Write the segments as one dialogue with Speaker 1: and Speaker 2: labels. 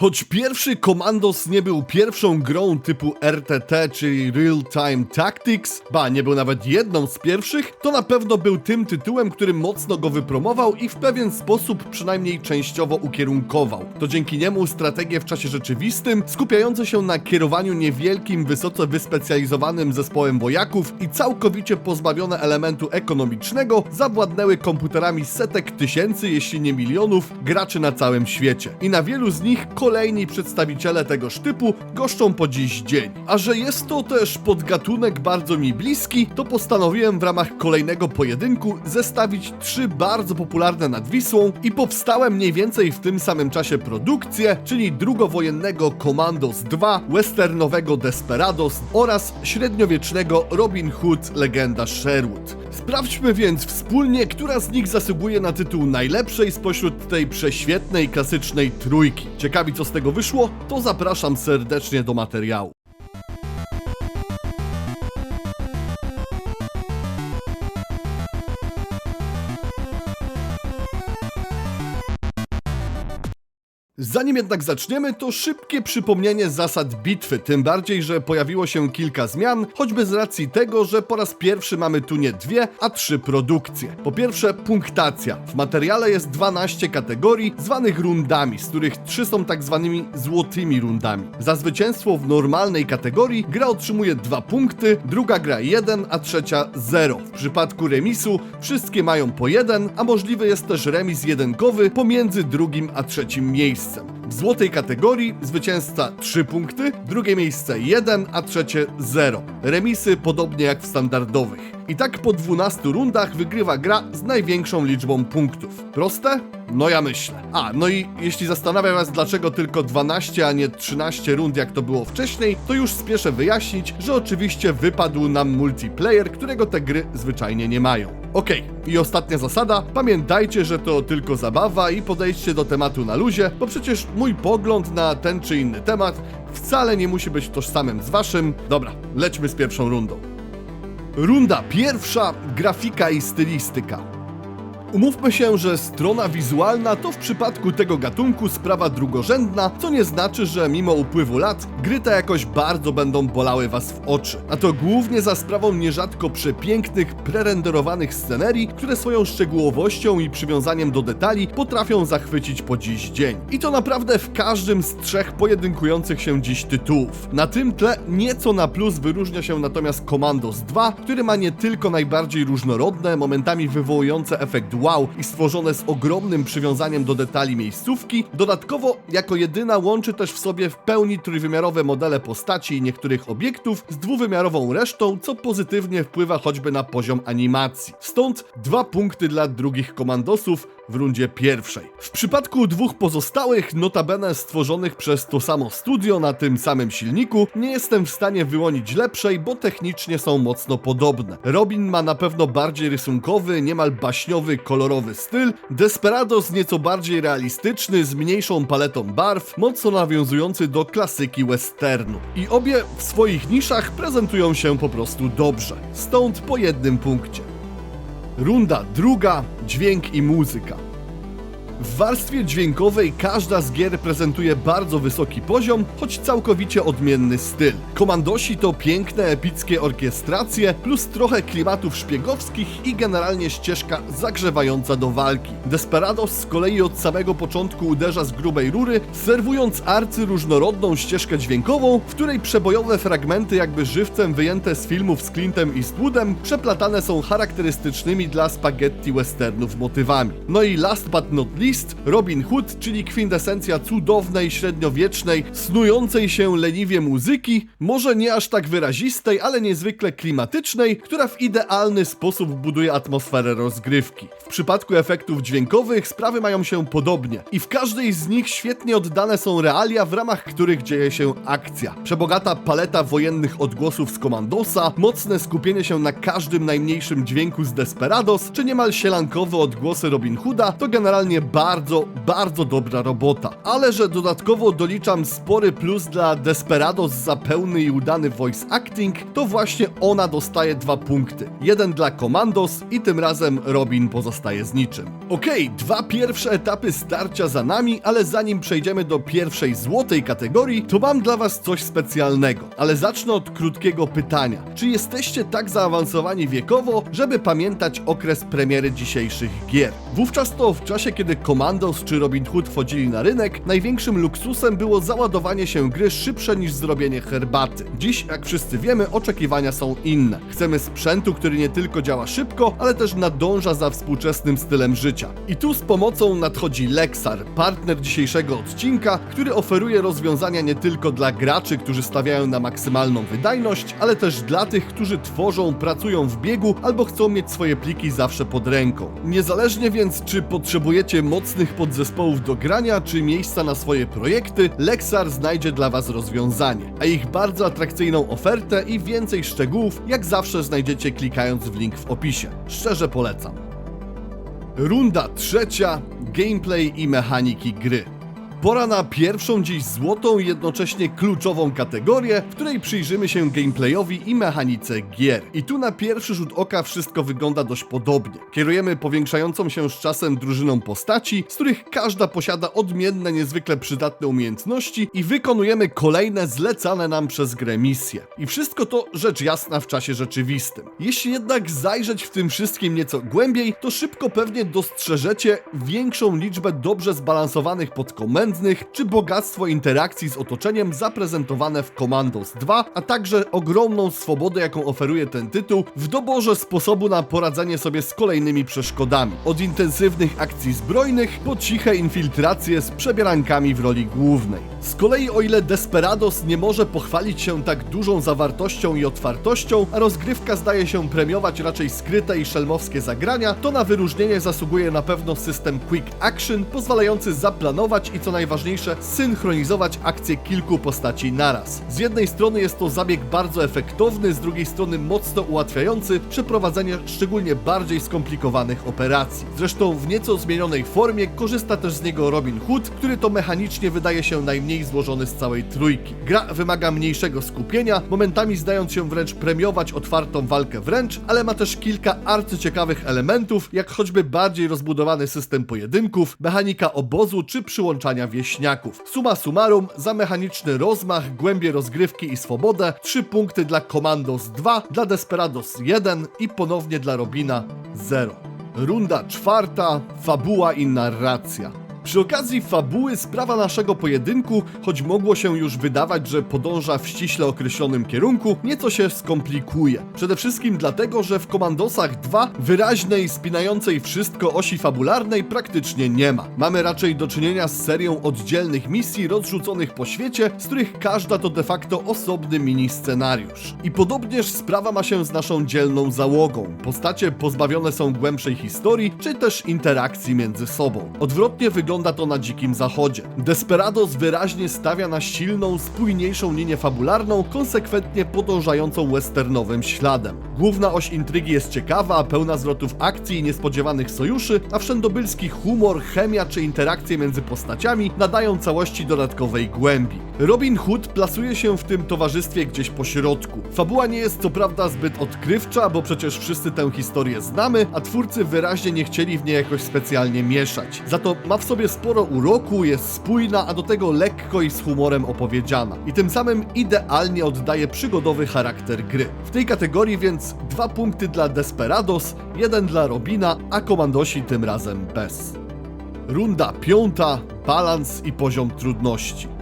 Speaker 1: Choć pierwszy Commandos nie był pierwszą grą typu RTT, czyli Real Time Tactics, ba, nie był nawet jedną z pierwszych, to na pewno był tym tytułem, który mocno go wypromował i w pewien sposób przynajmniej częściowo ukierunkował. To dzięki niemu strategie w czasie rzeczywistym, skupiające się na kierowaniu niewielkim, wysoce wyspecjalizowanym zespołem wojaków i całkowicie pozbawione elementu ekonomicznego, zawładnęły komputerami setek tysięcy, jeśli nie milionów, graczy na całym świecie. I na wielu z nich kolejni przedstawiciele tegoż typu goszczą po dziś dzień. A że jest to też podgatunek bardzo mi bliski, to postanowiłem w ramach kolejnego pojedynku zestawić trzy bardzo popularne nad Wisłą i powstałe mniej więcej w tym samym czasie produkcje, czyli drugowojennego Commandos 2, westernowego Desperados oraz średniowiecznego Robin Hood Legenda Sherwood. Sprawdźmy więc wspólnie, która z nich zasługuje na tytuł najlepszej spośród tej prześwietnej, klasycznej trójki. Ciekawi co z tego wyszło? To zapraszam serdecznie do materiału. Zanim jednak zaczniemy, to szybkie przypomnienie zasad bitwy, tym bardziej, że pojawiło się kilka zmian, choćby z racji tego, że po raz pierwszy mamy tu nie dwie, a trzy produkcje. Po pierwsze, punktacja. W materiale jest 12 kategorii, zwanych rundami, z których trzy są tak zwanymi złotymi rundami. Za zwycięstwo w normalnej kategorii gra otrzymuje 2 punkty, druga gra 1, a trzecia 0. W przypadku remisu wszystkie mają po 1, a możliwy jest też remis jedynkowy pomiędzy drugim a trzecim miejscem. W złotej kategorii zwycięzca 3 punkty, drugie miejsce 1, a trzecie 0. Remisy podobnie jak w standardowych. I tak po 12 rundach wygrywa gra z największą liczbą punktów. Proste? No ja myślę. A, no i jeśli zastanawia was dlaczego tylko 12, a nie 13 rund jak to było wcześniej, to już spieszę wyjaśnić, że oczywiście wypadł nam multiplayer, którego te gry zwyczajnie nie mają. Okej, i ostatnia zasada, pamiętajcie, że to tylko zabawa i podejdźcie do tematu na luzie, bo przecież mój pogląd na ten czy inny temat wcale nie musi być tożsamym z waszym. Dobra, lećmy z pierwszą rundą. Runda pierwsza, grafika i stylistyka. Umówmy się, że strona wizualna to w przypadku tego gatunku sprawa drugorzędna, co nie znaczy, że mimo upływu lat gry te jakoś bardzo będą bolały was w oczy. A to głównie za sprawą nierzadko przepięknych, prerenderowanych scenerii, które swoją szczegółowością i przywiązaniem do detali potrafią zachwycić po dziś dzień. I to naprawdę w każdym z trzech pojedynkujących się dziś tytułów. Na tym tle nieco na plus wyróżnia się natomiast Commandos 2, który ma nie tylko najbardziej różnorodne, momentami wywołujące efekt wow i stworzone z ogromnym przywiązaniem do detali miejscówki, dodatkowo jako jedyna łączy też w sobie w pełni trójwymiarowe modele postaci i niektórych obiektów z dwuwymiarową resztą, co pozytywnie wpływa choćby na poziom animacji. Stąd dwa punkty dla drugich komandosów w rundzie pierwszej. W przypadku dwóch pozostałych, notabene stworzonych przez to samo studio na tym samym silniku, nie jestem w stanie wyłonić lepszej, bo technicznie są mocno podobne. Robin ma na pewno bardziej rysunkowy, niemal baśniowy, kolorowy styl, Desperados nieco bardziej realistyczny, z mniejszą paletą barw, mocno nawiązujący do klasyki westernu. I obie w swoich niszach prezentują się po prostu dobrze. Stąd po jednym punkcie. Runda druga, dźwięk i muzyka. W warstwie dźwiękowej każda z gier prezentuje bardzo wysoki poziom, choć całkowicie odmienny styl. Komandosi to piękne, epickie orkiestracje, plus trochę klimatów szpiegowskich i generalnie ścieżka zagrzewająca do walki. Desperados z kolei od samego początku uderza z grubej rury, serwując arcy różnorodną ścieżkę dźwiękową, w której przebojowe fragmenty jakby żywcem wyjęte z filmów z Clintem Eastwoodem przeplatane są charakterystycznymi dla spaghetti westernów motywami. No i last but not least Robin Hood, czyli kwintesencja cudownej, średniowiecznej, snującej się leniwie muzyki, może nie aż tak wyrazistej, ale niezwykle klimatycznej, która w idealny sposób buduje atmosferę rozgrywki. W przypadku efektów dźwiękowych sprawy mają się podobnie i w każdej z nich świetnie oddane są realia, w ramach których dzieje się akcja. Przebogata paleta wojennych odgłosów z Commandosa, mocne skupienie się na każdym najmniejszym dźwięku z Desperados, czy niemal sielankowe odgłosy Robin Hooda, to generalnie bardzo, bardzo dobra robota. Ale że dodatkowo doliczam spory plus dla Desperados za pełny i udany voice acting, to właśnie ona dostaje dwa punkty. Jeden dla Commandos i tym razem Robin pozostaje z niczym. Okej, dwa pierwsze etapy starcia za nami, ale zanim przejdziemy do pierwszej złotej kategorii, to mam dla was coś specjalnego. Ale zacznę od krótkiego pytania. Czy jesteście tak zaawansowani wiekowo, żeby pamiętać okres premiery dzisiejszych gier? Wówczas to w czasie, kiedy Commandos czy Robin Hood wchodzili na rynek, największym luksusem było załadowanie się gry szybsze niż zrobienie herbaty. Dziś, jak wszyscy wiemy, oczekiwania są inne. Chcemy sprzętu, który nie tylko działa szybko, ale też nadąża za współczesnym stylem życia. I tu z pomocą nadchodzi Lexar, partner dzisiejszego odcinka, który oferuje rozwiązania nie tylko dla graczy, którzy stawiają na maksymalną wydajność, ale też dla tych, którzy tworzą, pracują w biegu albo chcą mieć swoje pliki zawsze pod ręką. Niezależnie więc, czy potrzebujecie mocnych podzespołów do grania, czy miejsca na swoje projekty, Lexar znajdzie dla Was rozwiązanie. A ich bardzo atrakcyjną ofertę i więcej szczegółów, jak zawsze znajdziecie klikając w link w opisie. Szczerze polecam. Runda trzecia, gameplay i mechaniki gry. Pora na pierwszą dziś złotą i jednocześnie kluczową kategorię, w której przyjrzymy się gameplayowi i mechanice gier. I tu na pierwszy rzut oka wszystko wygląda dość podobnie. Kierujemy powiększającą się z czasem drużyną postaci, z których każda posiada odmienne, niezwykle przydatne umiejętności i wykonujemy kolejne zlecane nam przez grę misje. I wszystko to rzecz jasna w czasie rzeczywistym. Jeśli jednak zajrzeć w tym wszystkim nieco głębiej, to szybko pewnie dostrzeżecie większą liczbę dobrze zbalansowanych czy bogactwo interakcji z otoczeniem zaprezentowane w Commandos 2, a także ogromną swobodę, jaką oferuje ten tytuł w doborze sposobu na poradzenie sobie z kolejnymi przeszkodami. Od intensywnych akcji zbrojnych po ciche infiltracje z przebierankami w roli głównej. Z kolei o ile Desperados nie może pochwalić się tak dużą zawartością i otwartością, a rozgrywka zdaje się premiować raczej skryte i szelmowskie zagrania, to na wyróżnienie zasługuje na pewno system Quick Action, pozwalający zaplanować i co najważniejsze synchronizować akcje kilku postaci naraz. Z jednej strony jest to zabieg bardzo efektowny, z drugiej strony mocno ułatwiający przeprowadzenie szczególnie bardziej skomplikowanych operacji. Zresztą w nieco zmienionej formie korzysta też z niego Robin Hood, który to mechanicznie wydaje się najmniej złożony z całej trójki. Gra wymaga mniejszego skupienia, momentami zdając się wręcz premiować otwartą walkę wręcz, ale ma też kilka arcyciekawych elementów, jak choćby bardziej rozbudowany system pojedynków, mechanika obozu czy przyłączania wieśniaków. Suma summarum, za mechaniczny rozmach, głębie rozgrywki i swobodę, 3 punkty dla Commandos 2, dla Desperados 1 i ponownie dla Robina 0. Runda czwarta, fabuła i narracja. Przy okazji fabuły sprawa naszego pojedynku, choć mogło się już wydawać, że podąża w ściśle określonym kierunku, nieco się skomplikuje. Przede wszystkim dlatego, że w Komandosach 2 wyraźnej, spinającej wszystko osi fabularnej praktycznie nie ma. Mamy raczej do czynienia z serią oddzielnych misji rozrzuconych po świecie, z których każda to de facto osobny mini scenariusz. I podobnież sprawa ma się z naszą dzielną załogą. Postacie pozbawione są głębszej historii, czy też interakcji między sobą. Odwrotnie wygląda to na dzikim zachodzie. Desperados wyraźnie stawia na silną, spójniejszą linię fabularną, konsekwentnie podążającą westernowym śladem. Główna oś intrygi jest ciekawa, pełna zwrotów akcji i niespodziewanych sojuszy, a wszędobylski humor, chemia czy interakcje między postaciami nadają całości dodatkowej głębi. Robin Hood plasuje się w tym towarzystwie gdzieś po środku. Fabuła nie jest co prawda zbyt odkrywcza, bo przecież wszyscy tę historię znamy, a twórcy wyraźnie nie chcieli w niej jakoś specjalnie mieszać. Za to ma w sobie sporo uroku, jest spójna, a do tego lekko i z humorem opowiedziana. I tym samym idealnie oddaje przygodowy charakter gry. W tej kategorii więc dwa punkty dla Desperados, jeden dla Robina, a komandosi tym razem bez. Runda piąta, balans i poziom trudności.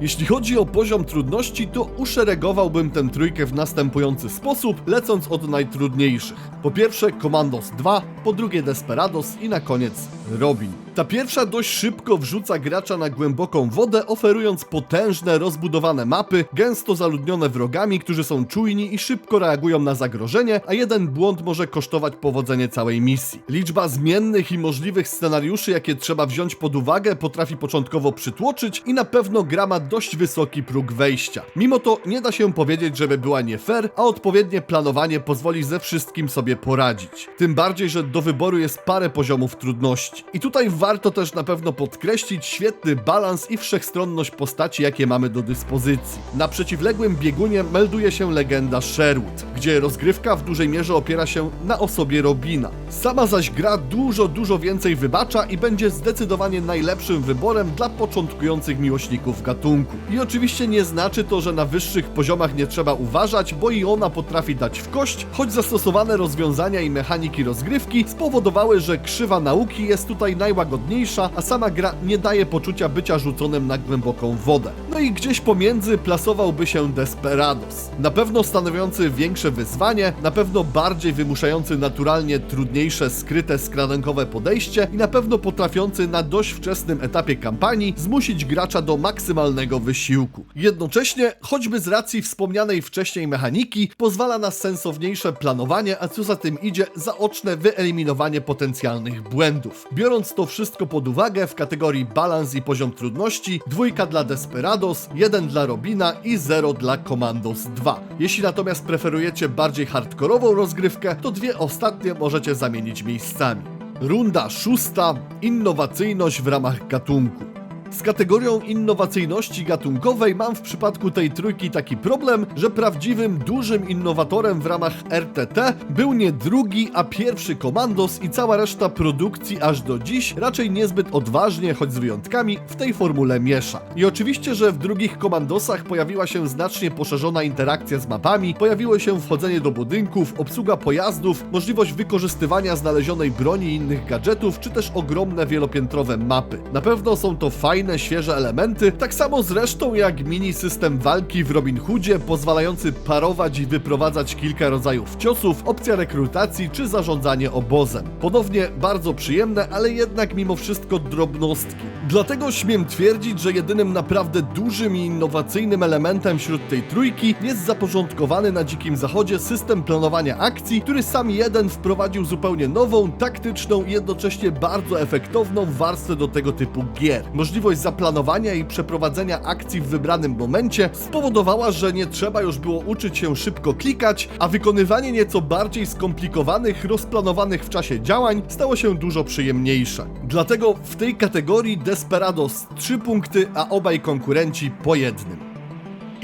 Speaker 1: Jeśli chodzi o poziom trudności, to uszeregowałbym tę trójkę w następujący sposób, lecąc od najtrudniejszych. Po pierwsze Commandos 2, po drugie Desperados i na koniec Robin. Ta pierwsza dość szybko wrzuca gracza na głęboką wodę, oferując potężne, rozbudowane mapy, gęsto zaludnione wrogami, którzy są czujni i szybko reagują na zagrożenie, a jeden błąd może kosztować powodzenie całej misji. Liczba zmiennych i możliwych scenariuszy, jakie trzeba wziąć pod uwagę, potrafi początkowo przytłoczyć i na pewno gra ma dość wysoki próg wejścia. Mimo to nie da się powiedzieć, żeby była nie fair, a odpowiednie planowanie pozwoli ze wszystkim sobie poradzić. Tym bardziej, że do wyboru jest parę poziomów trudności. I tutaj warto też na pewno podkreślić świetny balans i wszechstronność postaci, jakie mamy do dyspozycji. Na przeciwległym biegunie melduje się legenda Sherwood, gdzie rozgrywka w dużej mierze opiera się na osobie Robina. Sama zaś gra dużo, dużo więcej wybacza i będzie zdecydowanie najlepszym wyborem dla początkujących miłośników gatunku. I oczywiście nie znaczy to, że na wyższych poziomach nie trzeba uważać, bo i ona potrafi dać w kość, choć zastosowane rozwiązania i mechaniki rozgrywki spowodowały, że krzywa nauki jest tutaj najłagodniejsza, a sama gra nie daje poczucia bycia rzuconym na głęboką wodę. No i gdzieś pomiędzy plasowałby się Desperados. Na pewno stanowiący większe wyzwanie, na pewno bardziej wymuszający naturalnie trudniejsze, skryte, skradankowe podejście i na pewno potrafiący na dość wczesnym etapie kampanii zmusić gracza do maksymalnego wysiłku. Jednocześnie, choćby z racji wspomnianej wcześniej mechaniki, pozwala na sensowniejsze planowanie, a co za tym idzie, zaoczne wyeliminowanie potencjalnych błędów. Biorąc to wszystko pod uwagę w kategorii balans i poziom trudności, dwójka dla Desperados, jeden dla Robina i zero dla Commandos 2. Jeśli natomiast preferujecie bardziej hardkorową rozgrywkę, to dwie ostatnie możecie zamienić miejscami. Runda szósta. Innowacyjność w ramach gatunku. Z kategorią innowacyjności gatunkowej mam w przypadku tej trójki taki problem, że prawdziwym dużym innowatorem w ramach RTT był nie drugi, a pierwszy Komandos i cała reszta produkcji aż do dziś raczej niezbyt odważnie, choć z wyjątkami, w tej formule miesza. I oczywiście, że w drugich Komandosach pojawiła się znacznie poszerzona interakcja z mapami, pojawiło się wchodzenie do budynków, obsługa pojazdów, możliwość wykorzystywania znalezionej broni i innych gadżetów, czy też ogromne wielopiętrowe mapy. Na pewno są to fajne, świeże elementy, tak samo zresztą jak mini system walki w Robin Hoodzie, pozwalający parować i wyprowadzać kilka rodzajów ciosów, opcja rekrutacji czy zarządzanie obozem. Ponownie bardzo przyjemne, ale jednak mimo wszystko drobnostki. Dlatego śmiem twierdzić, że jedynym naprawdę dużym i innowacyjnym elementem wśród tej trójki jest zaporządkowany na Dzikim Zachodzie system planowania akcji, który sam jeden wprowadził zupełnie nową, taktyczną i jednocześnie bardzo efektowną warstwę do tego typu gier. Możliwość zaplanowania i przeprowadzenia akcji w wybranym momencie spowodowała, że nie trzeba już było uczyć się szybko klikać, a wykonywanie nieco bardziej skomplikowanych, rozplanowanych w czasie działań stało się dużo przyjemniejsze. Dlatego w tej kategorii Desperados 3 punkty, a obaj konkurenci po jednym.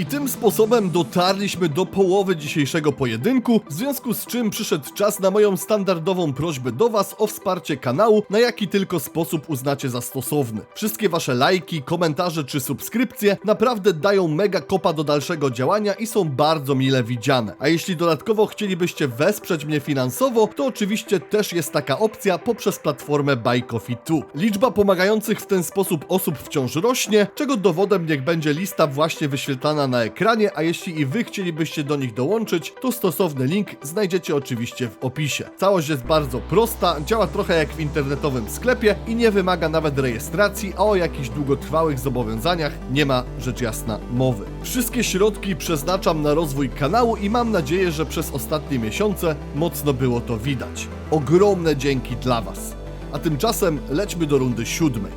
Speaker 1: I tym sposobem dotarliśmy do połowy dzisiejszego pojedynku, w związku z czym przyszedł czas na moją standardową prośbę do Was o wsparcie kanału, na jaki tylko sposób uznacie za stosowny. Wszystkie Wasze lajki, komentarze czy subskrypcje naprawdę dają mega kopa do dalszego działania i są bardzo mile widziane. A jeśli dodatkowo chcielibyście wesprzeć mnie finansowo, to oczywiście też jest taka opcja poprzez platformę Buy Coffee 2. Liczba pomagających w ten sposób osób wciąż rośnie, czego dowodem niech będzie lista właśnie wyświetlana na ekranie, a jeśli i wy chcielibyście do nich dołączyć, to stosowny link znajdziecie oczywiście w opisie. Całość jest bardzo prosta, działa trochę jak w internetowym sklepie i nie wymaga nawet rejestracji, a o jakichś długotrwałych zobowiązaniach nie ma rzecz jasna mowy. Wszystkie środki przeznaczam na rozwój kanału i mam nadzieję, że przez ostatnie miesiące mocno było to widać. Ogromne dzięki dla Was. A tymczasem lećmy do rundy siódmej.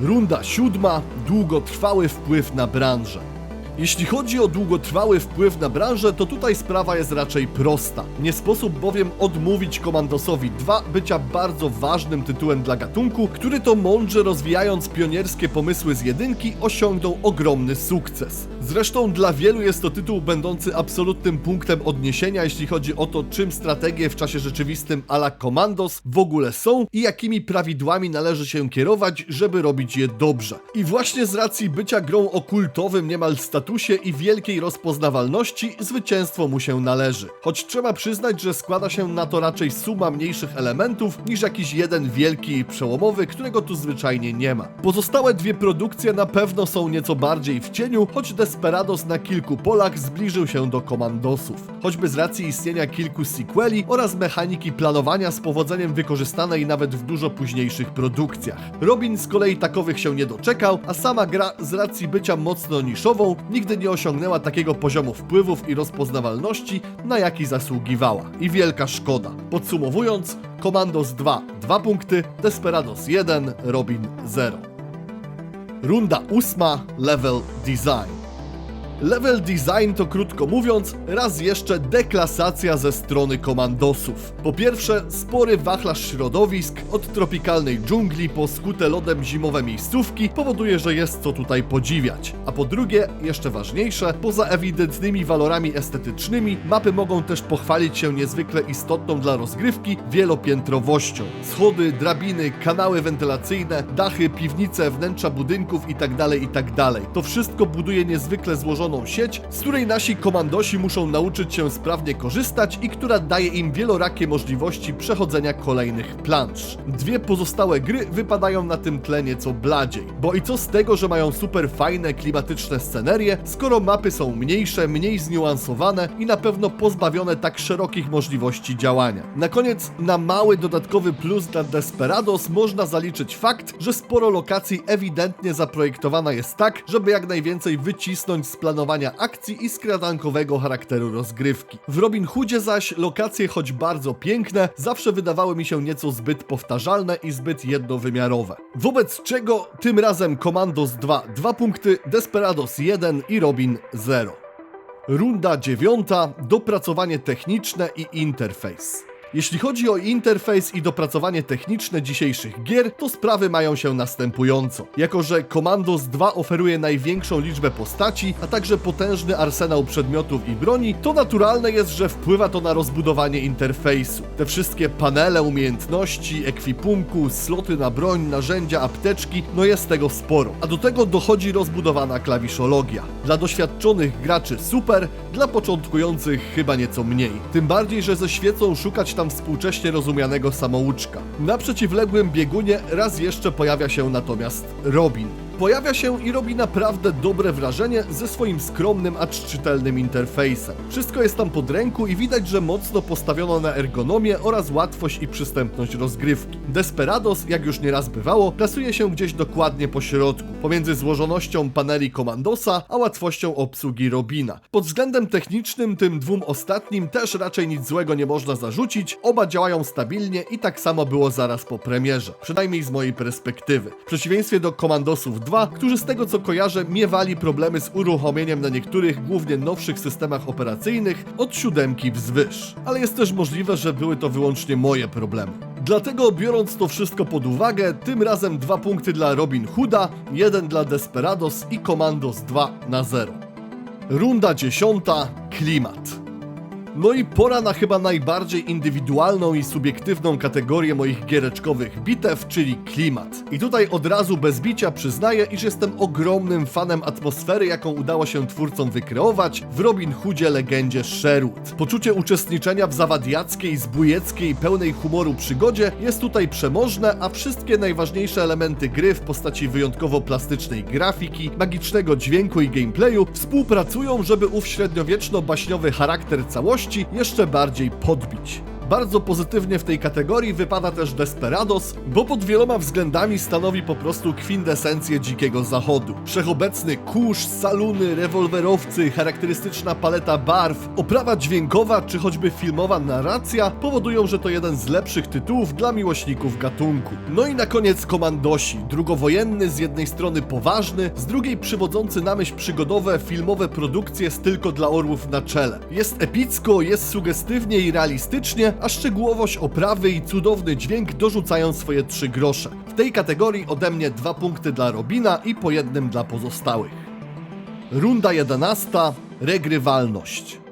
Speaker 1: Runda siódma długotrwały wpływ na branżę. Jeśli chodzi o długotrwały wpływ na branżę, to tutaj sprawa jest raczej prosta. Nie sposób bowiem odmówić Komandosowi 2 bycia bardzo ważnym tytułem dla gatunku, który to mądrze rozwijając pionierskie pomysły z jedynki osiągnął ogromny sukces. Zresztą dla wielu jest to tytuł będący absolutnym punktem odniesienia, jeśli chodzi o to, czym strategie w czasie rzeczywistym a la Commandos w ogóle są i jakimi prawidłami należy się kierować, żeby robić je dobrze. I właśnie z racji bycia grą o kultowym niemal statusie i wielkiej rozpoznawalności, zwycięstwo mu się należy. Choć trzeba przyznać, że składa się na to raczej suma mniejszych elementów niż jakiś jeden wielki i przełomowy, którego tu zwyczajnie nie ma. Pozostałe dwie produkcje na pewno są nieco bardziej w cieniu, choć Desperados na kilku polach zbliżył się do Komandosów. Choćby z racji istnienia kilku sequeli oraz mechaniki planowania z powodzeniem wykorzystanej nawet w dużo późniejszych produkcjach. Robin z kolei takowych się nie doczekał, a sama gra z racji bycia mocno niszową nigdy nie osiągnęła takiego poziomu wpływów i rozpoznawalności, na jaki zasługiwała. I wielka szkoda. Podsumowując, Commandos 2 2 punkty, Desperados 1, Robin 0. Runda ósma, level design. Level design to krótko mówiąc, raz jeszcze deklasacja ze strony komandosów. Po pierwsze, spory wachlarz środowisk, od tropikalnej dżungli po skute lodem zimowe miejscówki powoduje, że jest co tutaj podziwiać. A po drugie, jeszcze ważniejsze, poza ewidentnymi walorami estetycznymi, mapy mogą też pochwalić się niezwykle istotną dla rozgrywki wielopiętrowością. Schody, drabiny, kanały wentylacyjne, dachy, piwnice, wnętrza budynków itd. itd. To wszystko buduje niezwykle złożoną sieć, z której nasi komandosi muszą nauczyć się sprawnie korzystać i która daje im wielorakie możliwości przechodzenia kolejnych plansz. Dwie pozostałe gry wypadają na tym tle nieco bladziej, bo i co z tego, że mają super fajne, klimatyczne scenerie, skoro mapy są mniejsze, mniej zniuansowane i na pewno pozbawione tak szerokich możliwości działania. Na koniec, na mały dodatkowy plus dla Desperados można zaliczyć fakt, że sporo lokacji ewidentnie zaprojektowana jest tak, żeby jak najwięcej wycisnąć z planowania akcji i skradankowego charakteru rozgrywki. W Robin Hoodzie zaś lokacje, choć bardzo piękne, zawsze wydawały mi się nieco zbyt powtarzalne i zbyt jednowymiarowe. Wobec czego tym razem Commandos 2 2 punkty, Desperados 1 i Robin 0. Runda dziewiąta, dopracowanie techniczne i interfejs. Jeśli chodzi o interfejs i dopracowanie techniczne dzisiejszych gier, to sprawy mają się następująco. Jako, że Commandos 2 oferuje największą liczbę postaci, a także potężny arsenał przedmiotów i broni, to naturalne jest, że wpływa to na rozbudowanie interfejsu. Te wszystkie panele umiejętności, ekwipunku, sloty na broń, narzędzia, apteczki, no jest tego sporo. A do tego dochodzi rozbudowana klawiszologia. Dla doświadczonych graczy super, dla początkujących chyba nieco mniej. Tym bardziej, że ze świecą szukać tam współcześnie rozumianego samouczka. Na przeciwległym biegunie raz jeszcze pojawia się natomiast Robin. Pojawia się i robi naprawdę dobre wrażenie ze swoim skromnym, acz czytelnym interfejsem. Wszystko jest tam pod ręku i widać, że mocno postawiono na ergonomię oraz łatwość i przystępność rozgrywki. Desperados, jak już nieraz bywało, plasuje się gdzieś dokładnie po środku, pomiędzy złożonością paneli Komandosa, a łatwością obsługi Robina. Pod względem technicznym tym dwóm ostatnim też raczej nic złego nie można zarzucić, oba działają stabilnie i tak samo było zaraz po premierze, przynajmniej z mojej perspektywy. W przeciwieństwie do Komandosów 2, którzy z tego co kojarzę miewali problemy z uruchomieniem na niektórych, głównie nowszych systemach operacyjnych od siódemki wzwyż. Ale jest też możliwe, że były to wyłącznie moje problemy. Dlatego biorąc to wszystko pod uwagę, tym razem dwa punkty dla Robin Hooda, jeden dla Desperados i Commandos 2 na 0. Runda dziesiąta, klimat. No i pora na chyba najbardziej indywidualną i subiektywną kategorię moich giereczkowych bitew, czyli klimat. I tutaj od razu bez bicia przyznaję, iż jestem ogromnym fanem atmosfery, jaką udało się twórcom wykreować w Robin Hoodzie legendzie Sherwood. Poczucie uczestniczenia w zawadiackiej, zbójeckiej, pełnej humoru przygodzie jest tutaj przemożne, a wszystkie najważniejsze elementy gry w postaci wyjątkowo plastycznej grafiki, magicznego dźwięku i gameplayu współpracują, żeby ów średniowieczno-baśniowy charakter całości jeszcze bardziej podbić. Bardzo pozytywnie w tej kategorii wypada też Desperados, bo pod wieloma względami stanowi po prostu kwintesencję dzikiego zachodu. Wszechobecny kurz, saluny, rewolwerowcy, charakterystyczna paleta barw, oprawa dźwiękowa czy choćby filmowa narracja powodują, że to jeden z lepszych tytułów dla miłośników gatunku. No i na koniec Komandosi, drugowojenny, z jednej strony poważny, z drugiej przywodzący na myśl przygodowe, filmowe produkcje z tylko dla orłów na czele. Jest epicko, jest sugestywnie i realistycznie, a szczegółowość oprawy i cudowny dźwięk dorzucają swoje trzy grosze. W tej kategorii ode mnie dwa punkty dla Robina i po jednym dla pozostałych. Runda 11. Regrywalność.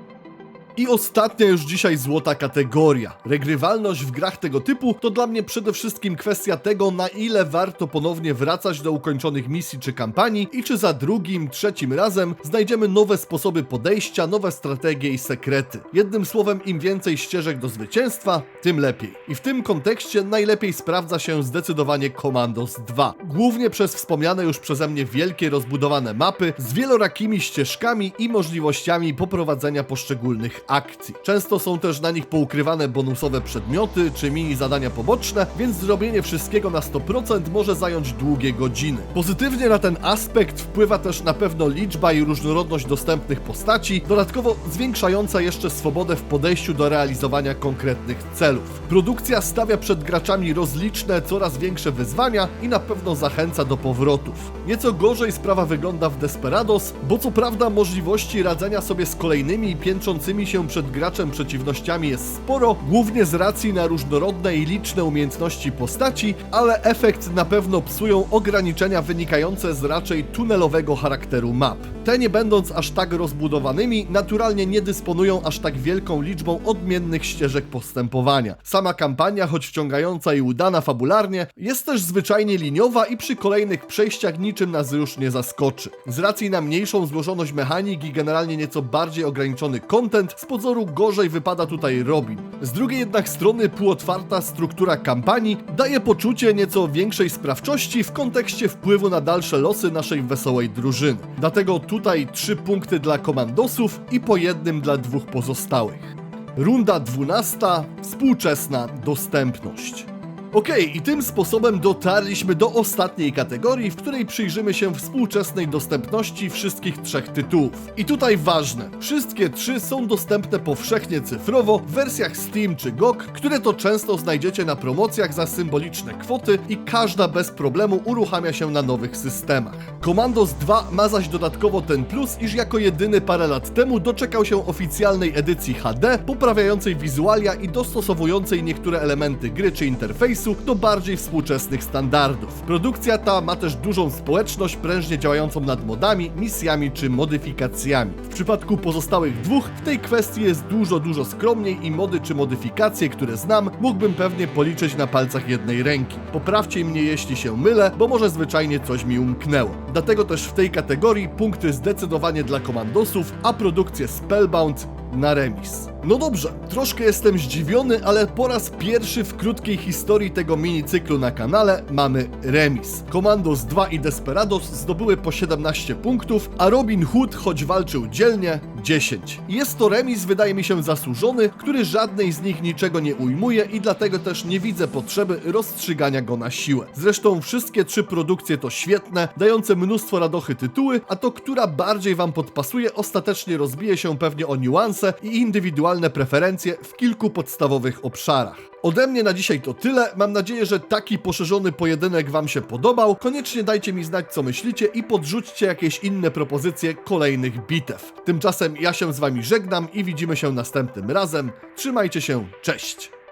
Speaker 1: I ostatnia już dzisiaj złota kategoria. Regrywalność w grach tego typu to dla mnie przede wszystkim kwestia tego, na ile warto ponownie wracać do ukończonych misji czy kampanii i czy za drugim, trzecim razem znajdziemy nowe sposoby podejścia, nowe strategie i sekrety. Jednym słowem, im więcej ścieżek do zwycięstwa, tym lepiej. I w tym kontekście najlepiej sprawdza się zdecydowanie Commandos 2. Głównie przez wspomniane już przeze mnie wielkie rozbudowane mapy z wielorakimi ścieżkami i możliwościami poprowadzenia poszczególnych akcji. Często są też na nich poukrywane bonusowe przedmioty czy mini zadania poboczne, więc zrobienie wszystkiego na 100% może zająć długie godziny. Pozytywnie na ten aspekt wpływa też na pewno liczba i różnorodność dostępnych postaci, dodatkowo zwiększająca jeszcze swobodę w podejściu do realizowania konkretnych celów. Produkcja stawia przed graczami rozliczne, coraz większe wyzwania i na pewno zachęca do powrotów. Nieco gorzej sprawa wygląda w Desperados, bo co prawda możliwości radzenia sobie z kolejnymi piętrzącymi się przed graczem przeciwnościami jest sporo, głównie z racji na różnorodne i liczne umiejętności postaci, ale efekt na pewno psują ograniczenia wynikające z raczej tunelowego charakteru map. Te nie będąc aż tak rozbudowanymi, naturalnie nie dysponują aż tak wielką liczbą odmiennych ścieżek postępowania. Sama kampania, choć wciągająca i udana fabularnie, jest też zwyczajnie liniowa i przy kolejnych przejściach niczym nas już nie zaskoczy. Z racji na mniejszą złożoność mechanik i generalnie nieco bardziej ograniczony content, z pozoru gorzej wypada tutaj Robin. Z drugiej jednak strony półotwarta struktura kampanii daje poczucie nieco większej sprawczości w kontekście wpływu na dalsze losy naszej wesołej drużyny. Dlatego tutaj trzy punkty dla komandosów i po jednym dla dwóch pozostałych. Runda 12. Współczesna dostępność. Okej, i tym sposobem dotarliśmy do ostatniej kategorii, w której przyjrzymy się współczesnej dostępności wszystkich trzech tytułów. I tutaj ważne, wszystkie trzy są dostępne powszechnie cyfrowo w wersjach Steam czy GOG, które to często znajdziecie na promocjach za symboliczne kwoty i każda bez problemu uruchamia się na nowych systemach. Commandos 2 ma zaś dodatkowo ten plus, iż jako jedyny parę lat temu doczekał się oficjalnej edycji HD, poprawiającej wizualia i dostosowującej niektóre elementy gry czy do bardziej współczesnych standardów. Produkcja ta ma też dużą społeczność prężnie działającą nad modami, misjami czy modyfikacjami. W przypadku pozostałych dwóch w tej kwestii jest dużo, dużo skromniej i mody czy modyfikacje, które znam, mógłbym pewnie policzyć na palcach jednej ręki. Poprawcie mnie jeśli się mylę, bo może zwyczajnie coś mi umknęło. Dlatego też w tej kategorii punkty zdecydowanie dla komandosów, a produkcję Spellbound na remis. No dobrze, troszkę jestem zdziwiony, ale po raz pierwszy w krótkiej historii tego minicyklu na kanale mamy remis. Commandos 2 i Desperados zdobyły po 17 punktów, a Robin Hood, choć walczył dzielnie, 10. Jest to remis, wydaje mi się, zasłużony, który żadnej z nich niczego nie ujmuje i dlatego też nie widzę potrzeby rozstrzygania go na siłę. Zresztą wszystkie trzy produkcje to świetne, dające mnóstwo radochy tytuły, a to, która bardziej Wam podpasuje, ostatecznie rozbije się pewnie o niuanse i indywidualne preferencje w kilku podstawowych obszarach. Ode mnie na dzisiaj to tyle. Mam nadzieję, że taki poszerzony pojedynek Wam się podobał. Koniecznie dajcie mi znać, co myślicie i podrzućcie jakieś inne propozycje kolejnych bitew. Tymczasem ja się z Wami żegnam i widzimy się następnym razem. Trzymajcie się, cześć!